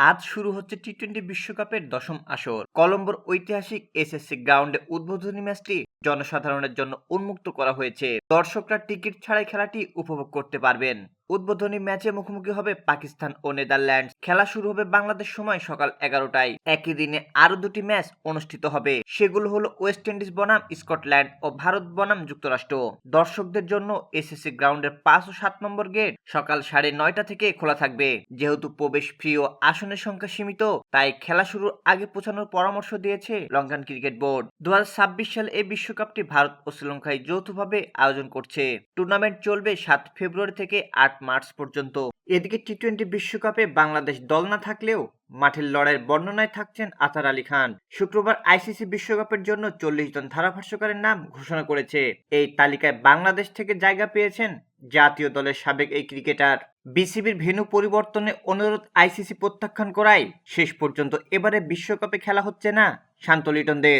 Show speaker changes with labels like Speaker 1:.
Speaker 1: আজ শুরু হচ্ছে টি টোয়েন্টি বিশ্বকাপের দশম আসর। কলম্বোর ঐতিহাসিক এসএসসি গ্রাউন্ডে উদ্বোধনী ম্যাচটি জনসাধারণের জন্য উন্মুক্ত করা হয়েছে। দর্শকরা টিকিট ছাড়াই খেলাটি উপভোগ করতে পারবেন। উদ্বোধনী ম্যাচে মুখোমুখি হবে পাকিস্তান ও নেদারল্যান্ডস। খেলা শুরু হবে বাংলাদেশ সময় সকাল এগারোটায়। একই দিনে আরও দুটি ম্যাচ অনুষ্ঠিত হবে। সেগুলো হলো ওয়েস্ট ইন্ডিজ বনাম, স্কটল্যান্ড ও ভারত বনাম যুক্তরাষ্ট্র। দর্শকদের জন্য এসএসসি গ্রাউন্ডের পাঁচ ও সাত নম্বর গেট সকাল সাড়ে নয়টা থেকে খোলা থাকবে। যেহেতু প্রবেশ ফ্রি ও আসনের সংখ্যা সীমিত, তাই খেলা শুরুর আগে পৌঁছানোর পরামর্শ দিয়েছে লঙ্কান ক্রিকেট বোর্ড। দু সালে এই বিশ্বকাপটি ভারত ও শ্রীলঙ্কায় যৌথভাবে আয়োজন করছে। টুর্নামেন্ট চলবে সাত ফেব্রুয়ারি থেকে আট মার্চ পর্যন্ত। এদিকে টি টোয়েন্টি বিশ্বকাপে বাংলাদেশ দল না থাকলেও মাঠের লড়াইয়ের বর্ণনায় থাকছেন আতার আলী খান। শুক্রবার আইসিসি বিশ্বকাপের জন্য চল্লিশ জন ধারাভাষ্যকারের নাম ঘোষণা করেছে। এই তালিকায় বাংলাদেশ থেকে জায়গা পেয়েছেন জাতীয় দলের সাবেক এই ক্রিকেটার। বিসিবির ভেন্যু পরিবর্তনে অনুরোধ আইসিসি প্রত্যাখ্যান করায় শেষ পর্যন্ত এবারে বিশ্বকাপে খেলা হচ্ছে না শান্ত লিটনদের।